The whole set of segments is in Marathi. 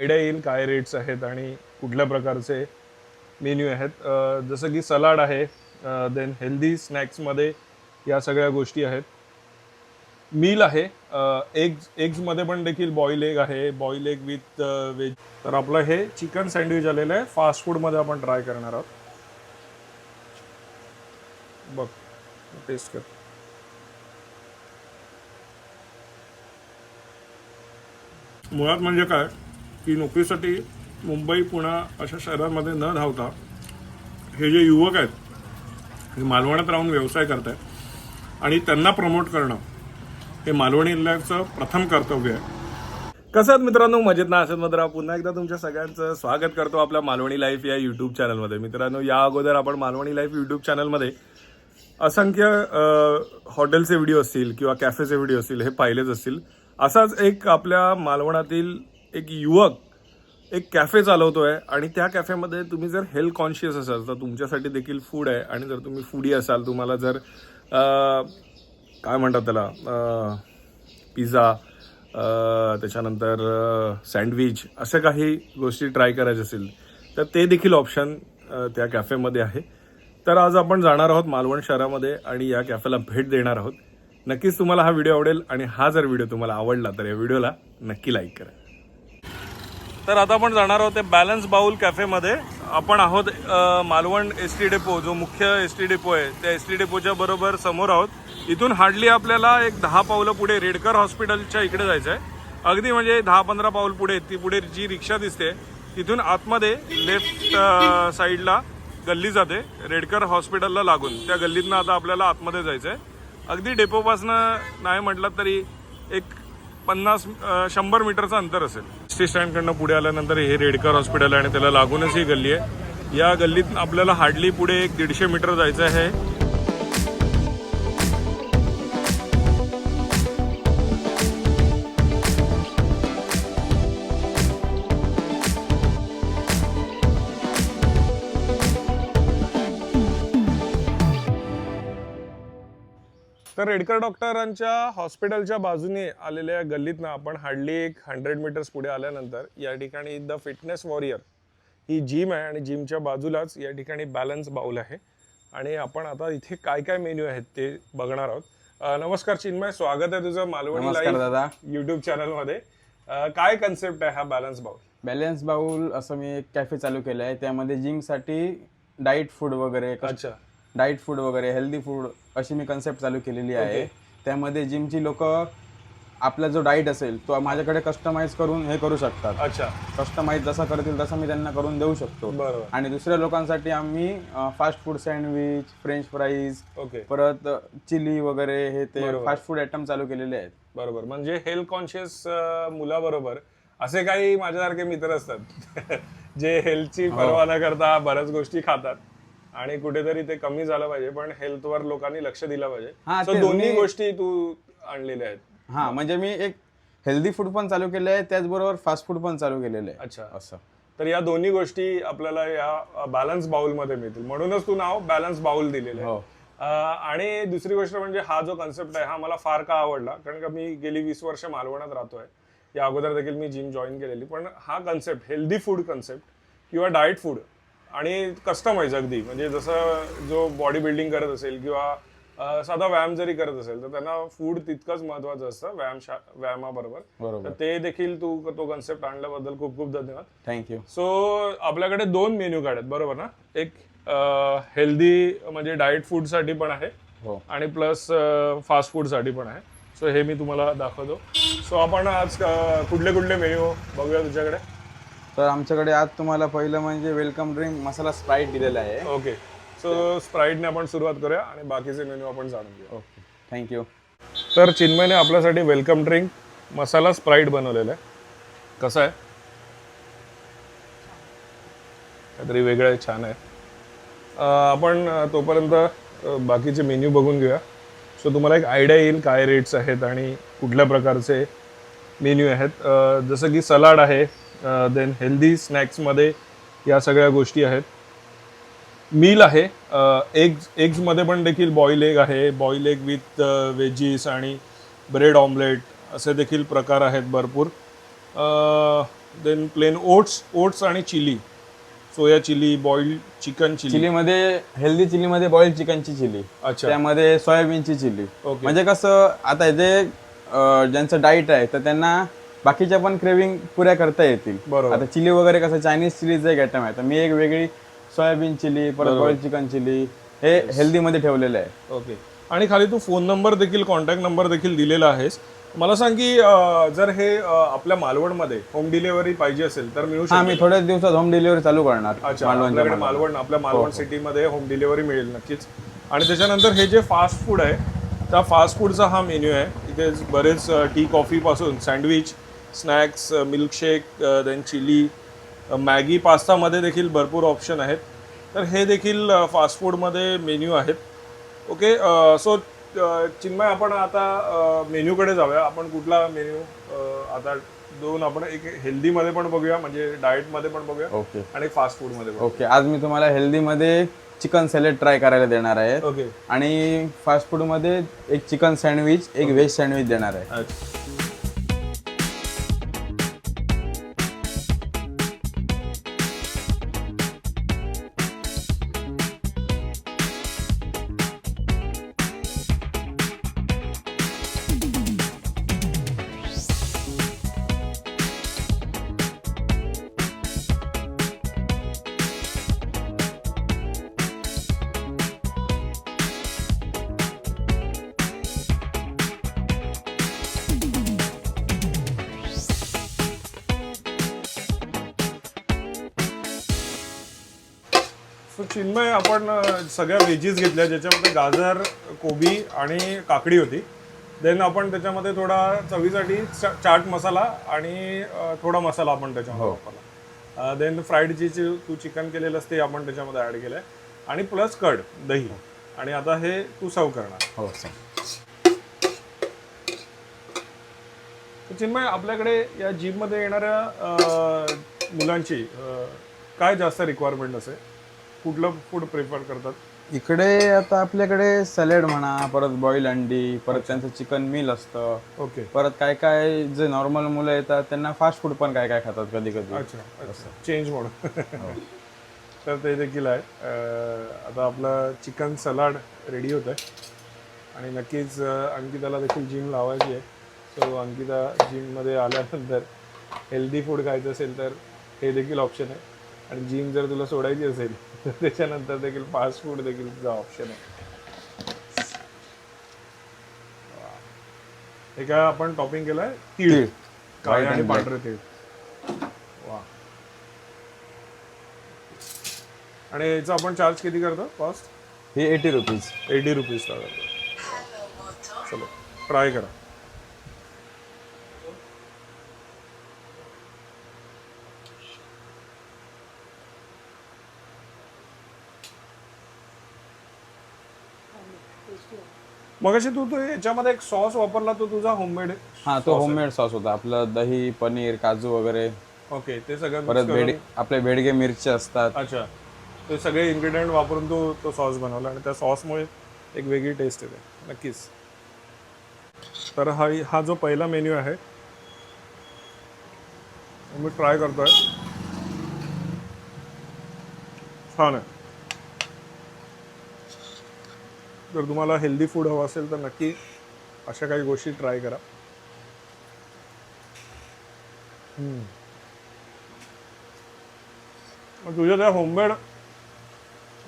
आयडिया येईल काय रेट्स आहेत आणि कुठल्या प्रकारचे मेन्यू आहेत. जसं की सलाड आहे देन हेल्दी स्नॅक्समध्ये या सगळ्या गोष्टी आहेत. मील आहे एग्ज एग्जमध्ये पण देखील बॉईल एग आहे. बॉईल एग विथ वेज तर आपलं हे चिकन सँडविच आलेलं आहे. फास्ट फूडमध्ये आपण ट्राय करणार आहोत. बघ टेस्ट कर. मुळात म्हणजे काय? की नोकरीसाठी मुंबई पुणा अशा शहरांमध्ये न धावता हे जे युवक आहेत हे मालवणात राहून व्यवसाय करत आहेत आणि त्यांना प्रमोट करणं हे मालवणी जिल्ह्याचं प्रथम कर्तव्य आहे. कसं आहेत मित्रांनो? मजेत ना? असत मात्र पुन्हा एकदा तुमच्या सगळ्यांचं स्वागत करतो आपल्या मालवणी लाईफ या युट्यूब चॅनलमध्ये मित्रांनो या अगोदर आपण मालवणी लाईफ युट्यूब चॅनलमध्ये असंख्य हॉटेलचे व्हिडिओ असतील किंवा कॅफेचे व्हिडिओ असतील हे पाहिलेच असतील. असाच एक आपल्या मालवणातील एक युवक एक कॅफे चालवतो आहे आणि त्या कॅफेमध्ये तुम्ही जर हेल्थ कॉन्शियस असाल तर तुमच्यासाठी देखील फूड आहे. आणि जर तुम्ही फूडी असाल तुम्हाला जर काय म्हणतात त्याला? पिझ्झा त्याच्यानंतर सँडविच अशा काही गोष्टी ट्राय करायच्या असतील तर ते देखील ऑप्शन त्या कॅफेमध्ये आहे. तर आज आपण जाणार आहोत मालवण शहरामध्ये आणि या कॅफेला भेट देणार आहोत. नक्कीच तुम्हाला हा व्हिडिओ आवडेल आणि हा जर व्हिडिओ तुम्हाला आवडला तर या व्हिडिओला नक्की लाईक करा. तर आता आपण जाणार आहोत ते बॅलन्स बाऊल कॅफेमध्ये आपण आहोत मालवण एस टी डेपो जो मुख्य एस टी डेपो आहे. त्या एस टी डेपोच्या बरोबर समोर आहोत. इथून हार्डली आपल्याला एक दहा पावलं पुढे रेडकर हॉस्पिटलच्या इकडे जायचं आहे अगदी म्हणजे दहा पंधरा पाऊल पुढे ती पुढे जी रिक्षा दिसते तिथून आतमध्ये लेफ्ट साईडला गल्ली जाते रेडकर हॉस्पिटलला लागून. त्या गल्लीतनं आता आपल्याला आतमध्ये जायचं आहे अगदी डेपोपासनं नाही म्हटलं तरी एक पन्नास शंभर मीटरचं अंतर असेल. टी स्टँडकडनं पुढे आल्यानंतर हे रेडकर हॉस्पिटल आहे आणि त्याला लागूनच ही गल्ली आहे. या गल्लीत आपल्याला हार्डली पुढे एक दीडशे मीटर जायचं आहे. तर रेडकर डॉक्टरांच्या हॉस्पिटलच्या बाजूने आलेल्या गल्लीतनं आपण हार्डली एक हंड्रेड मीटर्स पुढे आल्यानंतर या ठिकाणी द फिटनेस वॉरियर ही जिम आहे आणि जिमच्या बाजूलाच या ठिकाणी बॅलन्स बाउल आहे. आणि आपण आता इथे काय काय मेन्यू आहेत ते बघणार आहोत. अं, नमस्कार चिन्मय स्वागत आहे तुझं मालवणी नमस्कार लाईव्ह दादा. युट्यूब चॅनलमध्ये. अं, काय कन्सेप्ट आहे हा बॅलन्स बाउल? बॅलन्स बाउल असं मी एक कॅफे चालू केलं आहे त्यामध्ये जिमसाठी डाईट फूड वगैरे अच्छा. डाईट फूड वगैरे हेल्दी फूड अशी मी कन्सेप्ट चालू केलेली आहे. त्यामध्ये जिमची लोक आपला जो डाईट असेल तो माझ्याकडे कस्टमाइज करून हे करू शकतात. अच्छा. कस्टमाइज जसा करतील तसा मी त्यांना करून देऊ शकतो. बरोबर. आणि दुसऱ्या लोकांसाठी आम्ही fast food sandwich french fries okay परत चिली वगैरे हे ते बरोबर. फास्ट फूड आयटम चालू केलेले आहेत. बरोबर. म्हणजे हेल्थ कॉन्शियस मुलाबरोबर असे काही माझ्यासारखे मित्र असतात जे हेल्थची हो. पर्वा न करता बऱ्याच गोष्टी खातात. आणि कुठेतरी ते कमी झालं पाहिजे पण हेल्थवर लोकांनी लक्ष दिलं पाहिजे. दोन्ही गोष्टी तू आणलेल्या आहेत. हा म्हणजे मी एक हेल्दी फूड पण चालू केलं आहे त्याचबरोबर फास्ट फूड पण चालू केलेलं आहे. अच्छा. असं. तर या दोन्ही गोष्टी आपल्याला या बॅलन्स बाउलमध्ये मिळतील. म्हणूनच तू नाव बॅलन्स बाउल दिलेलं आहे. हो. आणि दुसरी गोष्ट म्हणजे हा जो कन्सेप्ट आहे हा मला फार का आवडला कारण का मी गेली वीस वर्ष मालवणात राहतोय. या अगोदर देखील मी जिम जॉईन केलेली पण हा कन्सेप्ट हेल्दी फूड कन्सेप्ट किंवा डाएट फूड आणि कस्टमाइज अगदी. म्हणजे जसं जो बॉडी बिल्डिंग करत असेल किंवा साधा व्यायाम जरी करत असेल तर त्यांना फूड तितकंच महत्वाचं असतं व्यायाम व्यायामाबरोबर. बरोबर. तर ते देखील तू तो कन्सेप्ट आणल्याबद्दल खूप खूप धन्यवाद. थँक्यू सो आपल्याकडे दोन मेन्यू कार्ड आहेत बरोबर ना? एक हेल्दी म्हणजे डाएट फूडसाठी पण आहे हो. आणि प्लस फास्ट फूडसाठी पण आहे. सो हे मी तुम्हाला दाखवतो. सो आपण आज कुठले कुठले मेन्यू बघूया तुझ्याकडे? तर आमच्याकडे आज तुम्हाला पहिलं म्हणजे वेलकम ड्रिंक मसाला स्प्राईट दिलेला आहे. ओके. सो स्प्राईटने आपण सुरुवात करूया आणि बाकीचे मेन्यू आपण जाणून घेऊया. ओके. थँक्यू तर चिन्मयने आपल्यासाठी वेलकम ड्रिंक मसाला स्प्राईट बनवलेला आहे. कसं आहे? काहीतरी वेगळं आहे छान आहे. आपण तोपर्यंत बाकीचे मेन्यू बघून घेऊया. सो तुम्हाला एक आयडिया येईल काय रेट्स आहेत आणि कुठल्या प्रकारचे मेन्यू आहेत. जसं की सलाड आहे देन हेल्दी स्नॅक्समध्ये या सगळ्या गोष्टी आहेत. मील आहे एग्ज एग्जमध्ये पण देखील बॉईल एग आहे. बॉईल एग विथ व्हेजीस आणि ब्रेड ऑमलेट असे देखील प्रकार आहेत भरपूर. देन प्लेन ओट्स ओट्स आणि chilli soya chilli boiled chicken chilli चिलीमध्ये healthy चिलीमध्ये बॉइल्ड चिकनची चिली अच्छा. त्यामध्ये सोयाबीनची चिली ओके. म्हणजे कसं आता जे ज्यांचं डाईट आहे तर त्यांना बाकीच्या पण क्रेविंग पुऱ्या करता येतील. बरोबर. आता चिली वगैरे कसं चायनीज चिलीचं एक आयटम आहे. तर मी एक वेगळी सोयाबीन चिली परत चिकन चिली हे हेल्दी मध्ये ठेवलेलं आहे. ओके आणि खाली तू फोन नंबर देखील कॉन्टॅक्ट नंबर देखील दिलेला आहेस. मला सांग की जर हे आपल्या मालवणमध्ये होम डिलिव्हरी पाहिजे असेल तर मिळू हा शकते मी थोड्याच दिवसात होम डिलिव्हरी चालू करणार. अच्छा आपल्याकडे मालवण. मालवण आपल्या मालवण सिटीमध्ये होम डिलिव्हरी मिळेल नक्कीच. आणि त्याच्यानंतर हे जे फास्ट फूड आहे त्या फास्ट फूडचा हा मेन्यू आहे. इथे बरेच tea कॉफीपासून sandwich snacks milkshake then chilli Maggi पास्तामध्ये देखील भरपूर ऑप्शन आहेत. तर हे देखील फास्ट फूडमध्ये मेन्यू आहेत. ओके सो चिन्मय आपण आता मेन्यूकडे जाऊया. आपण कुठला मेन्यू आता दोन आपण एक हेल्दीमध्ये पण बघूया म्हणजे डाएटमध्ये पण बघूया ओके आणि फास्ट फूडमध्ये ओके आज मी तुम्हाला हेल्दी मध्ये चिकन सॅलेड ट्राय करायला देणार आहे ओके. आणि फास्ट फूडमध्ये एक चिकन सँडविच एक व्हेज सँडविच देणार आहे. चिन्मय आपण सगळ्या व्हेजीज घेतल्या ज्याच्यामध्ये गाजर कोबी आणि काकडी होती. देन आपण त्याच्यामध्ये थोडा चवीसाठी चाट मसाला आणि थोडा मसाला आपण त्याच्यामध्ये वापरला. देन फ्राईड जे तू चिकन केलेलं ते आपण त्याच्यामध्ये ऍड केलंय. आणि प्लस कड दही. आणि आता हे तू सर्व करणार. हो तर चिन्मय आपल्याकडे या जिममध्ये येणाऱ्या मुलांची काय जास्त रिक्वायरमेंट असेल? कुठलं फूड प्रिफर करतात? इकडे आता आपल्याकडे सॅलेड म्हणा परत बॉईल अंडी परत त्यांचं चिकन मिल असतं. ओके परत काय काय जे नॉर्मल मुलं येतात त्यांना फास्ट फूड पण काय काय खातात कधी कधी अच्छा. अच्छा चेंज म्हणून तर ते देखील आहे. आता आपलं चिकन सलाड रेडी होत आहे आणि नक्कीच अंकिताला देखील जिम लावायची आहे. सो अंकिता जिममध्ये आल्यानंतर हेल्दी फूड खायचं असेल तर हे देखील ऑप्शन आहे. आणि जिम जर तुला सोडायची असेल त्याच्यानंतर देखील फास्ट फूड देखील तुझा ऑप्शन आहे. हे काय आपण टॉपिंग केलं आहे तीळ. काळे आणि. पांढरे तीळ. वा. आणि याचा आपण चार्ज किती करतो? कॉस्ट हे एटी रुपीज एटी रुपीजला करतो चलो ट्राय करा. मग तू तो याच्यामध्ये एक सॉस वापरला तो तुझा होममेड हा तो होममेड सॉस होता. आपलं दही पनीर काजू वगैरे. ओके ते सगळं परत mix करून- बेड आपले बेडगे मिरची असतात. अच्छा. ते सगळे इन्ग्रेडियंट वापरून तो तो सॉस बनवला आणि त्या सॉसमुळे एक वेगळी टेस्ट येते. नक्कीच. तर हा हा जो पहिला मेन्यू आहे तो मी ट्राय करतोय. छान आहे. जर तुम्हाला हेल्दी फूड हवं असेल तर नक्की अशा काही गोष्टी ट्राय करा. तुझ्या त्या होममेड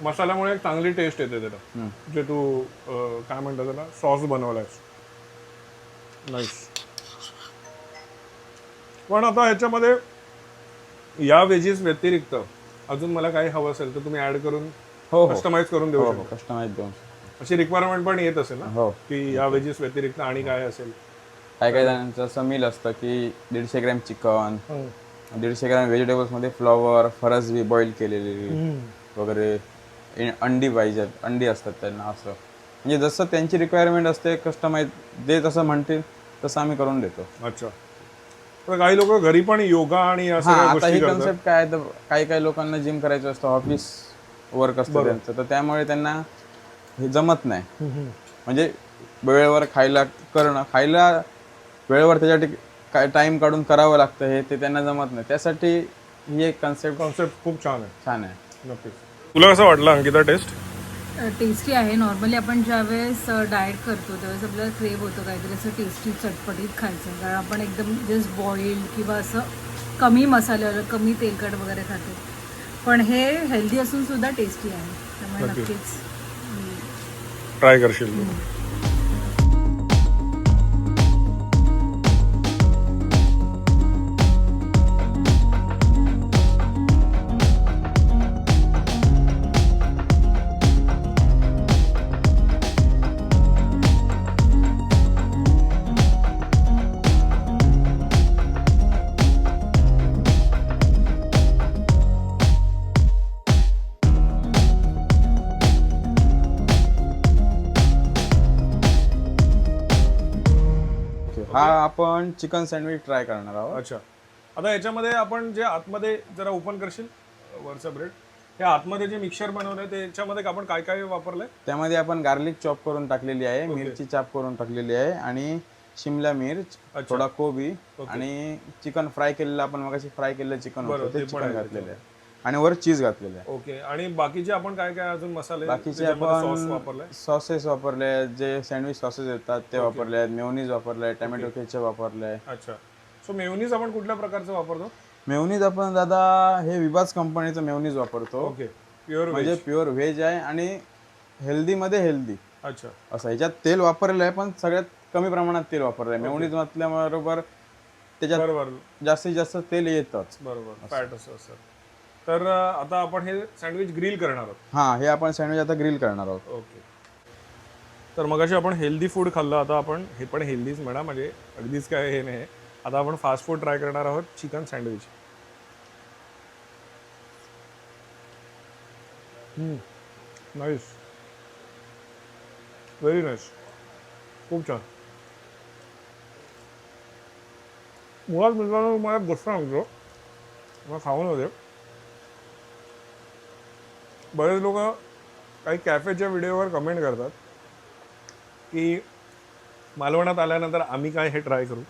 मसाल्यामुळे एक चांगली टेस्ट येते त्याला. जे तू काय म्हणतात त्याला सॉस बनवलायस. नाईस पण आता ह्याच्यामध्ये या व्हेजीस व्यतिरिक्त अजून मला काही हवं असेल तर तुम्ही ऍड करून हो हो. कस्टमाइज करून देऊ हो शकता. कस्टमाइज देऊन अशी रिक्वायरमेंट पण येत असेल ना? हो. की या व्हेजीस व्यतिरिक्त आणि काय असेल? काय काय जणांचं असं मिल असतं की दीडशे ग्रॅम चिकन दीडशे ग्रॅम व्हेजिटेबल्समध्ये फ्लॉवर फरसबी बॉईल केलेली वगैरे अंडी पाहिजेत अंडी असतात त्यांना असं. म्हणजे जसं त्यांची रिक्वायरमेंट असते कस्टमाइज जे तसं म्हणतील तसं आम्ही करून देतो. अच्छा. तर काही लोक घरी पण योगा आणि या हा सगळ्या आता गोष्टी ही करतात. कन्सेप्ट काय आहे तर काही काही लोकांना जिम करायचं असतं ऑफिस वर्क असतं त्यांचं तर त्यामुळे त्यांना हे जमत नाही. म्हणजे वेळेवर खायला करणं खायला वेळेवर त्याच्यासाठी काय टाइम काढून करावं लागतं हे ते त्यांना जमत नाही. त्यासाठी ही एक कन्सेप्ट कॉन्सेप्ट खूप छान आहे. छान आहे. नक्कीच. तुला कसं वाटलं अंकिता टेस्ट टेस्टी आहे. नॉर्मली आपण ज्यावेळेस डाएट करतो त्यावेळेस आपल्याला क्रेव होतं काहीतरी असं टेस्टी चटपटीत खायचं. कारण आपण एकदम जस्ट बॉईल किंवा असं कमी मसाल्यावर कमी तेलकट वगैरे खातो. पण हे हेल्दी असून सुद्धा टेस्टी आहे. त्यामुळे नक्कीच. ट्राय करशील तू. आपण चिकन सँडविच ट्राय करणार आहोत. अच्छा. आता याच्यामध्ये आपण जे आतमध्ये जरा ओपन करशील वरचा ब्रेड हे आतमध्ये जे मिक्सर बनवलंय त्याच्यामध्ये आपण काय काय वापरलंय? त्यामध्ये आपण गार्लिक चॉप करून टाकलेली आहे मिरची चाप करून टाकलेली आहे आणि शिमला मिर्च थोडा कोबी आणि चिकन फ्राय केलेलं आपण मगाशी फ्राय केलेलं चिकन होतं ते चिकन घातलेलं आहे. आणि वर चीज घातलेलं आहे. ओके. आणि बाकीचे आपण काय काय अजून मसाले बाकीचे त्याच्यामध्ये सॉस आपण सॉसेस वापरले आहेत जे सँडविच सॉसेस येतात ते वापरले आहेत मेवनीज वापरले आहे टॅमॅटो केचप वापरले. आहे अच्छा. सो मेवनीज आपण कुठल्या प्रकारचं वापरतो? मेवनीज आपण दादा हे विभाज कंपनीचं मेवनीज वापरतो. ओके. प्युअर म्हणजे प्युअर व्हेज आहे आणि हेल्दी मध्ये हेल्दी अच्छा. असं ह्याच्यात तेल वापरलेलं आहे पण सगळ्यात कमी प्रमाणात तेल वापरलं आहे मेवनीज म्हटल्याबरोबर त्याच्यात बरोबर. जास्तीत जास्त तेल येतच. बरोबर. फॅट असं असं. तर आता आपण हे सँडविच ग्रिल करणार आहोत. हा हे आपण सँडविच आता ग्रिल करणार आहोत. ओके. तर मगाशी आपण हेल्दी फूड खाल्लं आता आपण हे पण हेल्दीच म्हणा म्हणजे अगदीच काय हे नाही. आता आपण फास्ट फूड ट्राय करणार आहोत chicken sandwich. Nice very nice खूप छान. मुळात मित्रांनो मला गोष्ट सांगतो. मला खाऊन होते बरेच लोक काही कॅफेच्या व्हिडिओवर कमेंट करतात की मालवणात आल्यानंतर आम्ही काय हे ट्राय करू.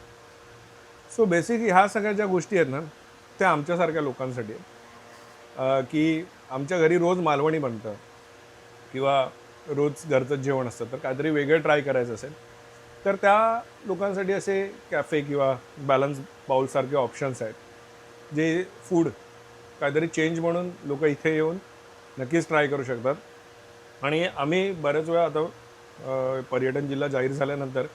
सो बेसिक ह्या सगळ्या ज्या गोष्टी आहेत ना त्या आमच्यासारख्या लोकांसाठी आहेत. की आमच्या घरी रोज मालवणी बनतं किंवा रोज घरचं जेवण असतं तर काहीतरी वेगळं ट्राय करायचं असेल तर त्या लोकांसाठी असे कॅफे किंवा बॅलन्स बाउलसारखे ऑप्शन्स आहेत. जे फूड काहीतरी चेंज म्हणून लोक इथे येऊन नक्कीच ट्राय करू शकतात. आणि आम्ही बऱ्याच वेळा आता पर्यटन जिल्हा जाहीर झाल्यानंतर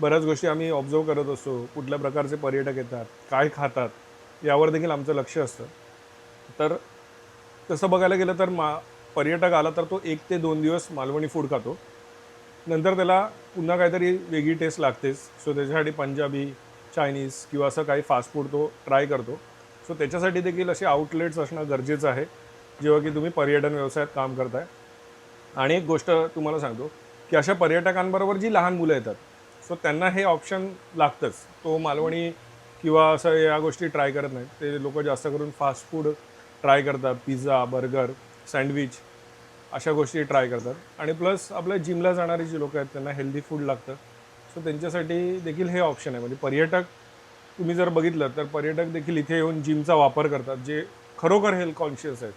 बऱ्याच गोष्टी आम्ही ऑब्झर्व करत असतो. कुठल्या प्रकारचे पर्यटक येतात काय खातात यावर देखील आमचं लक्ष असतं. तर तसं बघायला गेलं तर मा पर्यटक आला तर तो एक ते दोन दिवस मालवणी फूड खातो. नंतर त्याला पुन्हा काहीतरी वेगळी टेस्ट लागतेच. सो त्याच्यासाठी पंजाबी चायनीज किंवा असं काही फास्ट फूड तो ट्राय करतो. सो त्याच्यासाठी देखील असे आउटलेट्स असणं गरजेचं आहे. जेव्हा की तुम्ही पर्यटन व्यवसायात काम करताय. आणि एक गोष्ट तुम्हाला सांगतो की अशा पर्यटकांबरोबर जी लहान मुलं येतात सो त्यांना हे ऑप्शन लागतंच. तो मालवणी किंवा असं या गोष्टी ट्राय करत नाही ते लोक जास्त करून फास्ट फूड ट्राय करतात पिझ्झा बर्गर सँडविच अशा गोष्टी ट्राय करतात. आणि प्लस आपल्या जिमला जाणारी जी लोक आहेत त्यांना हेल्दी फूड लागतं. सो त्यांच्यासाठी देखील हे ऑप्शन आहे. म्हणजे पर्यटक तुम्ही जर बघितलं तर पर्यटक देखील इथे येऊन जिमचा वापर करतात जे खरोखर हेल्थ कॉन्शियस आहेत.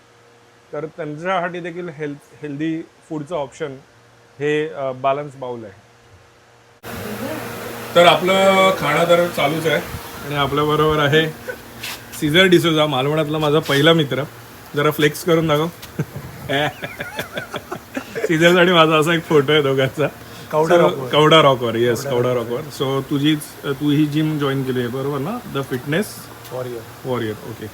तर त्यांच्यासाठी देखील हेल्थ हेल्दी फूडचं ऑप्शन हे बॅलन्स बाउल आहे. तर आपलं खाणं तर चालूच आहे. आणि आपल्याबरोबर आहे सीझर डिसोजा मालवणातला माझा पहिला मित्र. जरा फ्लेक्स करून दाखव. सीझरसाठी माझा असा एक फोटो आहे दोघांचा. So, कवडा रॉकवर येस कवडा रॉकवर सो तुझीच तू ही जिम जॉईन केली आहे बरोबर ना? The fitness warrior warrior okay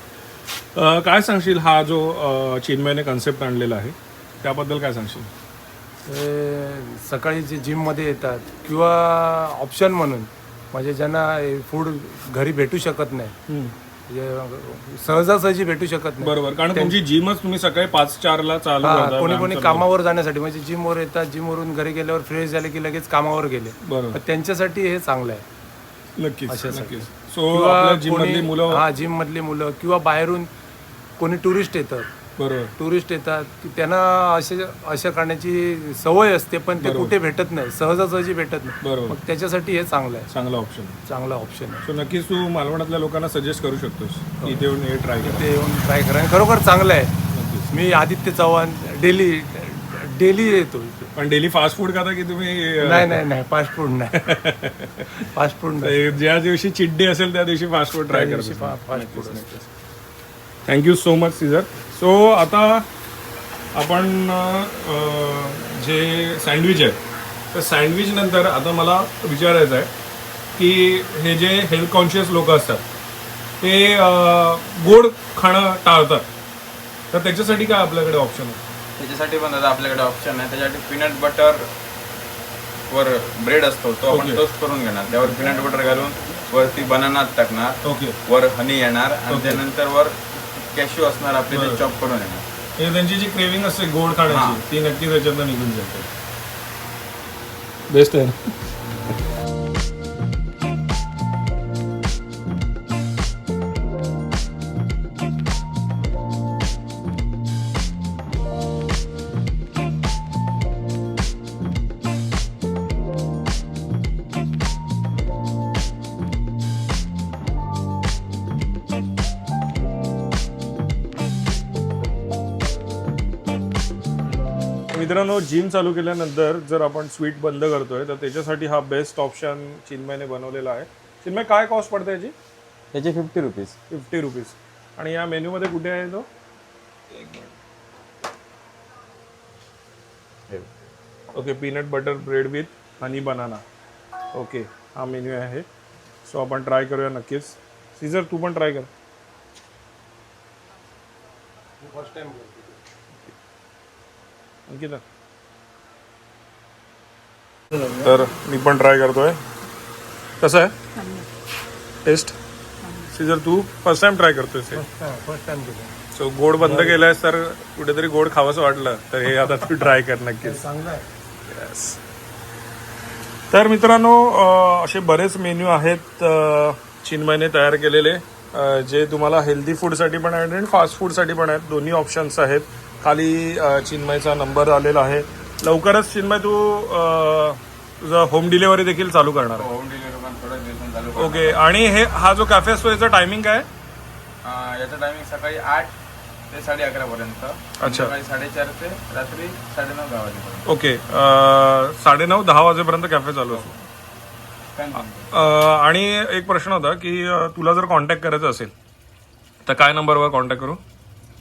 काय सांगशील हा जो चिन्मयने कन्सेप्ट आणलेला आहे? त्याबद्दल काय सांगशील? सकाळी जे जिममध्ये येतात किंवा ऑप्शन म्हणून म्हणजे ज्यांना फूड घरी भेटू शकत नाही. म्हणजे सहजासहजी भेटू शकत नाही. बरोबर. कारण तुमची जिमच तुम्ही सकाळी पाच चारला चालू कोणी कोणी कामावर जाण्यासाठी म्हणजे जिमवर येतात जिमवरून घरी गेल्यावर फ्रेश झाले की लगेच कामावर गेले. बरोबर. त्यांच्यासाठी हे चांगलं आहे. नक्कीच नक्कीच. सो किंवा आपल्या जिम मधली कोणी- मुलं हा जिम मधली मुलं किंवा बाहेरून कोणी टुरिस्ट येतं. बरोबर. टुरिस्ट येतात. की त्यांना असे अशा खाण्याची सवय असते पण ते कुठे भेटत नाही. सहजासहजी भेटत नाही. बरोबर. मग त्याच्यासाठी हे चांगलं आहे. चांगला ऑप्शन चांगला ऑप्शन आहे. सो नक्कीच तू मालवणातल्या लोकांना सजेस्ट करू शकतोस. की इथे येऊन हे ट्राय कर. येऊन ट्राय करा. आणि खरोखर चांगलं आहे. नक्कीच. मी आदित्य चव्हाण डेली डेली येतो इथे. पण डेली फास्ट फूड खाता की तुम्ही नाही नाही नाही फास्ट फूड नाही. फास्ट फूड नाही. ज्या दिवशी चिट डे असेल त्या दिवशी फास्ट फूड ट्राय फा- fast food thank you so much Caesar so आता आपण जे सँडविच आहे तर सँडविच नंतर आता मला विचारायचं आहे की हे जे हेल्थ कॉन्शियस लोक असतात ते गोड खाणं टाळतात. तर त्याच्यासाठी काय आपल्याकडे ऑप्शन आहे? त्याच्यासाठी पण दादा आपल्याकडे ऑप्शन आहे त्याच्यासाठी पीनट बटर वर ब्रेड असतो तो आपण Okay. टोस्ट करून घेणार त्यावर पीनट बटर घालून वरती बनाना टाकणार ओके वर हनी येणार आणि Okay. त्यानंतर वर कॅश्यू असणार आपले बरं. ते चॉप करून येणार हे त्यांची जी क्रेविंग असते गोड खाण्याची. ती नक्की त्याच्यातनं निघून जाते बेस्ट आहे मित्रांनो जिम चालू केल्यानंतर जर आपण स्वीट बंद करतोय तर त्याच्यासाठी हा बेस्ट ऑप्शन चिन्मयने बनवलेला आहे. चिन्मय काय कॉस्ट पडते याची? त्याचे फिफ्टी रुपीज फिफ्टी रुपीज आणि या मेन्यूमध्ये कुठे आहे तो? Okay peanut butter bread with honey banana okay हा मेन्यू आहे. सो आपण ट्राय करूया नक्कीच. सीझर तू पण ट्राय कर. अंकिता तर मी पण ट्राय करतोय. कसं आहे? टेस्ट सीझर तू फर्स्ट टाइम ट्राय करतोय फर्स्ट टाइम केलं सो गोड बंद केलंयस तर कुठेतरी गोड खावंसं वाटलं. तर हे आता तू ट्राय कर नक्कीच. Yes. तर मित्रांनो अं, असे बरेच मेन्यू आहेत अं, चिन्मयने तयार केलेले. अं, जे तुम्हाला हेल्दी फूडसाठी पण आहेत आणि फास्ट फूडसाठी पण आहेत. दोन्ही ऑप्शन्स आहेत. खाली चिन्मयचा नंबर आलेला आहे. लवकरच चिन्मय तू तुझं होम डिलिव्हरी देखील चालू करणार आहे. होम डिलिव्हरी पण थोड्या दिवसांनी चालू करणार. ओके आणि हे हा जो कॅफे असतो याचा टायमिंग काय? आहे? अं, याचं टायमिंग सकाळी आठ ते साडे अकरा पर्यंत. सकाळी साडेचार ते रात्री साडेनऊ दहा वाजेपर्यंत. ओके साडेनऊ दहा वाजेपर्यंत कॅफे चालू असतो काय नाही. अं, आणि एक प्रश्न होता की अं, तुला जर कॉन्टॅक्ट करायचा असेल तर काय नंबरवर कॉन्टॅक्ट करू?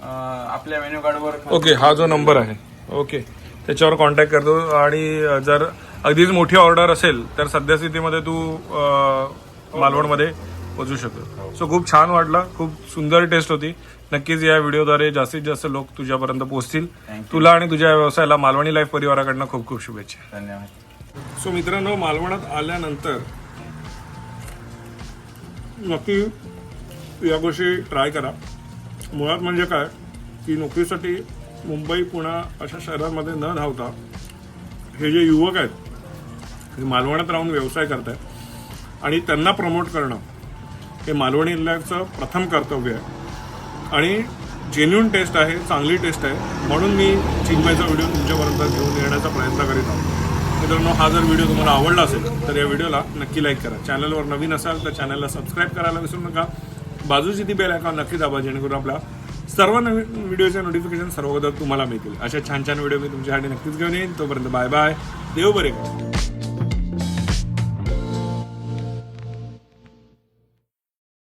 आपल्या मेन्यू कार्डवर ओके हा जो नंबर आहे. ओके त्याच्यावर कॉन्टॅक्ट करतो आणि जर अगदीच मोठी ऑर्डर असेल तर सध्या स्थितीमध्ये तू मालवणमध्ये पोचू शकतो. सो खूप छान वाटला. खूप सुंदर टेस्ट होती. नक्कीच या व्हिडिओद्वारे जास्तीत जास्त लोक तुझ्यापर्यंत पोहोचतील. तुला आणि तुझ्या व्यवसायाला मालवणी लाईफ परिवाराकडनं खूप खूप शुभेच्छा. धन्यवाद. सो मित्रांनो मालवणात आल्यानंतर नक्की या गोष्टी ट्राय करा. मुळात म्हणजे काय? की नोकरीसाठी मुंबई पुणा अशा शहरांमध्ये न धावता हे जे युवक आहेत हे मालवणात राहून व्यवसाय करत आहेत आणि त्यांना प्रमोट करणं हे मालवणी इल्ल्याचं प्रथम कर्तव्य आहे. आणि जेन्युन टेस्ट आहे चांगली टेस्ट आहे म्हणून मी चिन्मयचा व्हिडिओ तुमच्यापर्यंत घेऊन येण्याचा प्रयत्न करीत आहोत मित्रांनो हा जर व्हिडिओ तुम्हाला आवडला असेल तर या व्हिडिओला नक्की लाईक करा. चॅनलवर नवीन असाल तर चॅनलला सबस्क्राईब करायला विसरू नका. बाजूची ती बेल आयकॉन नक्की दाबा जेणेकरून आपला सर्व नवीन व्हिडिओचे नोटिफिकेशन सर्वदा तुम्हाला मिळतील. अशा छान छान व्हिडिओ मी तुमच्यासाठी नक्कीच घेऊन येईन. तोपर्यंत बाय बाय देव बरे करा.